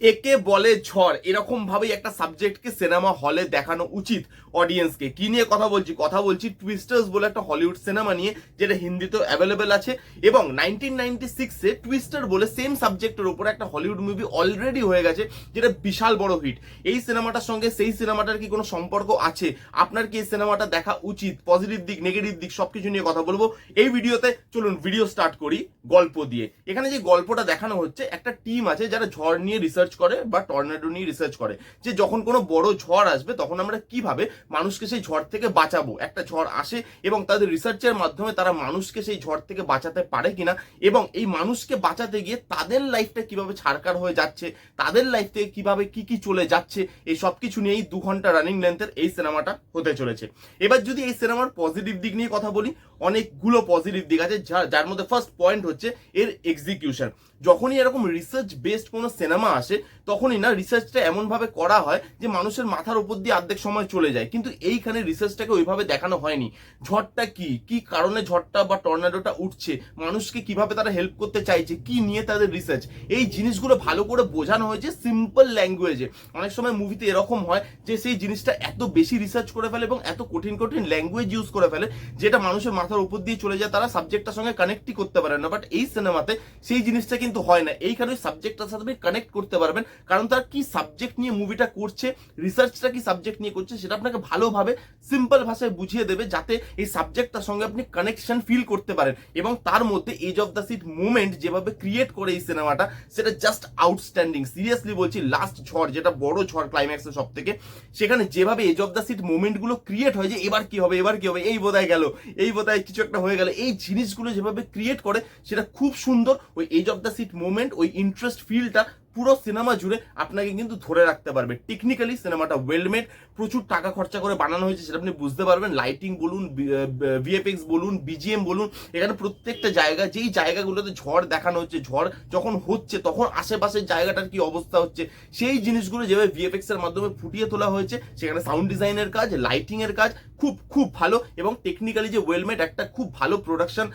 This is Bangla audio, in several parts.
একে বলে ঝড়। এরকম ভাবেই একটা সাবজেক্টকে সিনেমা হলে দেখানো উচিত অডিয়েন্সকে কি। নিয়ে কথা বলছি? কথা বলছি টুইস্টার্স বলে একটা হলিউড সিনেমা নিয়ে, যেটা হিন্দিতেও অ্যাভেলেবেল আছে এবং নাইনটিন নাইনটি সিক্সে টুইস্টার বলে সেম সাবজেক্টের উপরে একটা হলিউড মুভি অলরেডি হয়ে গেছে, যেটা বিশাল বড় হিট এই সিনেমাটার সঙ্গে সেই সিনেমাটার কি কোনো সম্পর্ক আছে? আপনার কি এই সিনেমাটা দেখা উচিত? পজিটিভ দিক নেগেটিভ দিক, সবকিছু নিয়ে কথা বলব। এই ভিডিওতে চলুন ভিডিও স্টার্ট করি গল্প দিয়ে। এখানে যে গল্পটা দেখানো হচ্ছে, একটা টিম আছে যারা ঝড় নিয়ে রিসার্চ করে বা টর্নেডো নিয়ে রিসার্চ করে, যে যখন কোনো বড় ঝড় আসবে, তখন আমরা কীভাবে মানুষকে সেই ঝড় থেকে বাঁচাবো? একটা ঝড় আসে এবং তাদের রিসার্চের মাধ্যমে তারা মানুষকে সেই ঝড় থেকে বাঁচাতে পারে কিনা এবং এই মানুষকে বাঁচাতে গিয়ে তাদের লাইফটা কীভাবে ছাড়কার হয়ে যাচ্ছে, তাদের লাইফ থেকে কীভাবে কি কি চলে যাচ্ছে, এই সব কিছু নিয়েই দু ঘণ্টা রানিং লেন্থের এই সিনেমাটা হতে চলেছে। এবার যদি এই সিনেমার পজিটিভ দিক নিয়ে কথা বলি, অনেকগুলো পজিটিভ দিক আছে যার মধ্যে ফার্স্ট পয়েন্ট হচ্ছে এর এক্সিকিউশন যখনই এরকম রিসার্চ বেসড কোনো সিনেমা আসে তখনই না রিসার্চটা এমনভাবে করা হয় যে মানুষের মাথার উপর দিয়ে অর্ধেক সময় চলে যায়। কিন্তু এইখানে রিসার্চটাকে ওইভাবে দেখানো হয়নি। ঝড়টা কি? কি কারণে ঝড়টা বা টর্নাডোটা উঠছে? মানুষকে কীভাবে তারা হেল্প করতে চাইছে? কি নিয়ে তাদের রিসার্চ এই জিনিসগুলো ভালো করে বোঝানো হয়েছে সিম্পল ল্যাঙ্গুয়েজে অনেক সময় মুভিতে এরকম হয় যে সেই জিনিসটা এত বেশি রিসার্চ করে ফেলে এবং এত কঠিন কঠিন ল্যাঙ্গুয়েজ ইউজ করে ফেলে যেটা মানুষের মাথার উপর দিয়ে চলে যায়, তারা সাবজেক্টটার সঙ্গে কানেক্টই করতে পারে না। বাট এই সিনেমাতে সেই জিনিসটা কিন্তু হয় না। এইখানে সাবজেক্টটার সাথে কানেক্ট করতে পারবেন। কারণ তার কি সাবজেক্ট নিয়ে মুভিটা করছে রিসার্চটা কি সাবজেক্ট নিয়ে করছে, সেটা আপনাকে ভালোভাবে সিম্পল ভাষায় বুঝিয়ে দেবে, যাতে এই সাবজেক্টটার সঙ্গে আপনি কানেকশন ফিল করতে পারেন। এবং তার মধ্যে edge of the seat movement যেভাবে ক্রিয়েট করে এই সিনেমাটা সেটা জাস্ট আউটস্ট্যান্ডিং সিরিয়াসলি বলছি লাস্ট ঝড়, যেটা বড় ঝড় ক্লাইম্যাক্সের সব থেকে সেখানে যেভাবে এজ অফ দ্য সিট মুভমেন্টগুলো ক্রিয়েট হয় যে, এবার কি হবে, এবার কি হবে, এই বোধহয় গেল, এই বোধহয় কিছু একটা হয়ে গেল, এই জিনিসগুলো যেভাবে ক্রিয়েট করে, সেটা খুব সুন্দর। ওই edge of the seat movement ওই ইন্টারেস্ট ফিলটা পুরো সিনেমা জুড়ে আপনাকে কিন্তু ধরে রাখতে পারবে। টেকনিক্যালি সিনেমাটা ওয়েলমেড প্রচুর টাকা খরচা করে বানানো হয়েছে সেটা আপনি বুঝতে পারবেন। লাইটিং বলুন ভিএফএক্স বলুন বিজিএম বলুন, এখানে প্রত্যেকটা জায়গা, যেই জায়গাগুলোতে ঝড় দেখানো হচ্ছে, ঝড় যখন হচ্ছে, তখন আশেপাশের জায়গাটার কি অবস্থা হচ্ছে, সেই জিনিসগুলো যেভাবে ভিএফএক্স এর মাধ্যমে ফুটিয়ে তোলা হয়েছে, সেখানে সাউন্ড ডিজাইনের কাজ লাইটিং এর কাজ খুব খুব ভালো এবং টেকনিক্যালি যে ওয়েলমেড একটা খুব ভালো প্রোডাকশন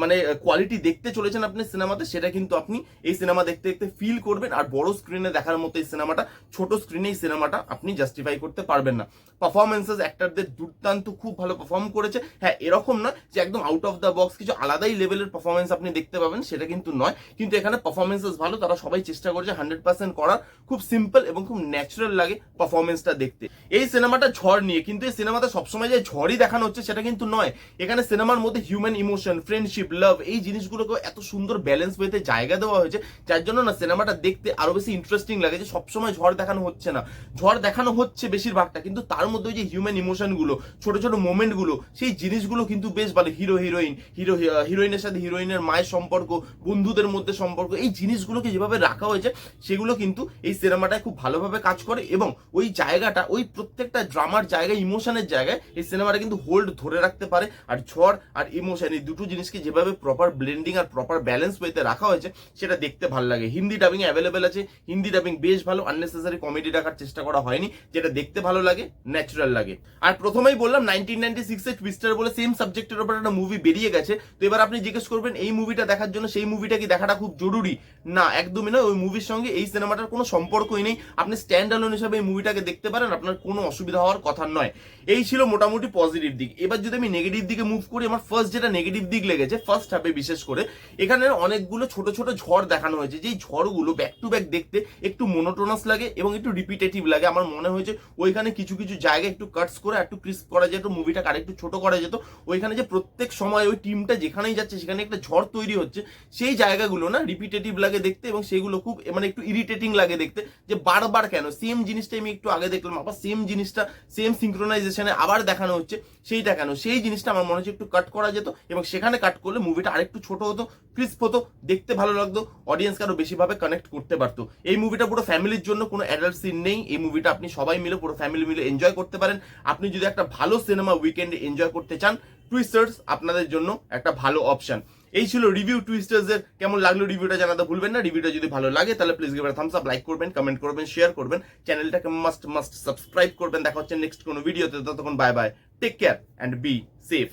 মানে কোয়ালিটি দেখতে চলেছেন আপনি সিনেমাতে, সেটা কিন্তু আপনি এই সিনেমা দেখতে দেখতে ফিল করবেন আর বড় স্ক্রিনে দেখার মতো এই সিনেমাটা ছোট স্ক্রিনে এই সিনেমাটা আপনি জাস্টিফাই করতে পারবেন না। পারফরমেন্সেস অ্যাক্টারদের দুর্দান্ত, খুব ভালো পারফর্ম করেছে। হ্যাঁ এরকম নয় যে একদম আউট অফ দ্য বক্স কিছু আলাদাই লেভেলের পারফরমেন্স আপনি দেখতে পাবেন, সেটা কিন্তু নয়। কিন্তু এখানে পারফরমেন্সেস ভালো, তারা সবাই চেষ্টা করছে হান্ড্রেড পার্সেন্ট করার। খুব সিম্পল এবং খুব ন্যাচারাল লাগে পারফরমেন্সটা দেখতে। এই সিনেমাটা ঝড় নিয়ে, কিন্তু এই সিনেমাতে সবসময় যে ঝড়ই দেখানো হচ্ছে, সেটা কিন্তু নয়। এখানে সিনেমার মধ্যে হিউম্যান ইমোশন ফ্রেন্ডশিপ লাভ এই জিনিসগুলোকে এত সুন্দর ব্যালেন্স পেতে জায়গা দেওয়া হয়েছে, যার জন্য না সিনেমাটা দেখতে আরও বেশি ইন্টারেস্টিং লাগে যে সবসময় ঝড় দেখানো হচ্ছে না। ঝড় দেখানো হচ্ছে বেশিরভাগটা, কিন্তু তার মধ্যে ওই যে হিউম্যান ইমোশনগুলো, ছোট ছোট মোমেন্টগুলো, সেই জিনিসগুলো কিন্তু বেশ ভালো হিরো হিরোইন হিরো হিরোইনের সাথে হিরোইনের মায়ের সম্পর্ক, বন্ধুদের মধ্যে সম্পর্ক, এই জিনিসগুলোকে যেভাবে রাখা হয়েছে, সেগুলো কিন্তু এই সিনেমাটায় খুব ভালোভাবে কাজ করে এবং ওই জায়গাটা, ওই প্রত্যেকটা ড্রামার জায়গায় ইমোশনের জায়গায় এই সিনেমাটা কিন্তু হোল্ড ধরে রাখতে পারে। আর ঝড় আর ইমোশন এই দুটো জিনিসকে যেভাবে প্রপার ব্লেন্ডিং আর প্রপার ব্যালেন্স পেতে রাখা হয়েছে, সেটা দেখতে ভালো লাগে। হিন্দি ডাবিং অ্যাভেলেবেল আছে। হিন্দি ডাবিং বেশ ভালো আননেসেসারি কমেডি রাখার চেষ্টা করা হয়নি, যেটা দেখতে ভালো লাগে ন্যাচারাল লাগে। আর প্রথমেই বললাম নাইনটিন নাইনটি সিক্সে টুইস্টার বলে সেম সাবজেক্টের উপর একটা মুভি বেরিয়ে গেছে। তো এবার আপনি জিজ্ঞেস করবেন, এই মুভিটা দেখার জন্য সেই মুভিটা কি দেখাটা খুব জরুরি? না, একদমই নয়। ওই মুভির সঙ্গে এই সিনেমাটার কোনো সম্পর্কই নেই। আপনি স্ট্যান্ড অ্যালোন হিসাবে এই মুভিটাকে দেখতে পারেন, আপনার কোনো অসুবিধা হওয়ার কথা নয়। এই ছিল মোটামুটি পজিটিভ দিক। এবার যদি আমি নেগেটিভ দিকে মুভ করি, আমার ফার্স্ট যেটা নেগেটিভ দিক লেগেছে ফার্স্ট হাফে বিশেষ করে, এখানে অনেকগুলো ছোট ছোট ঝড় দেখানো হয়েছে। যেই ঝড়গুলো ব্যাক টু ব্যাক দেখতে একটু মোনোটোনাস লাগে এবং একটু রিপিটেটিভ লাগে। আমার মনে হয়েছে ওইখানে কিছু কিছু জায়গায় একটু কাটস করে, একটু ক্রিস্প করা যেত মুভিটাকে আরেকটু ছোট করা যেত। ওইখানে যে প্রত্যেক সময় ওই টিমটা যেখানেই যাচ্ছে, সেখানে একটা ঝড় তৈরি হচ্ছে, সেই জায়গাগুলো না রিপিটেটিভ লাগে দেখতে এবং সেগুলো খুব মানে একটু ইরিটেটিং লাগে দেখতে যে বারবার কেন? সেম জিনিসটা আমি একটু আগে দেখলাম, আবার সেম জিনিসটা সেম সিঙ্ক্রোনাইজেশনে আবার দেখানো হচ্ছে, সেইটা কেন? সেই জিনিসটা আমার মনে হচ্ছে একটু কাট করা যেত এবং সেখানে কাট করলে মুভিটা আরেকটু ছোট হতো ক্রিস্প হতো, দেখতে ভালো লাগতো অডিয়েন্সকে আরও বেশিভাবে কানেক্ট করতে পারতো। এই মুভিটা পুরো ফ্যামিলির জন্য, কোনো অ্যাডাল্ট সিন নেই। এই মুভিটা আপনি সবাই মিলে, পুরো ফ্যামিলি মিলে এনজয় করতে পারেন। আপনি যদি একটা ভালো সিনেমা উইকেন্ডে এনজয় করতে চান টুইস্টার্স আপনাদের জন্য একটা ভালো অপশন এই ছিল রিভিউ টুইস্টার্স এর কেমন লাগল রিভিউটা জানাতে ভুলবেন না। রিভিউটা যদি ভালো লাগে, তাহলে please give thumbs up like করবেন কমেন্ট করবেন শেয়ার করবেন। চ্যানেলটাকে মাস্ট মাস্ট সাবস্ক্রাইব করবেন। দেখা হচ্ছে নেক্সট কোনো ভিডিওতে ততক্ষণ bye bye take care and be safe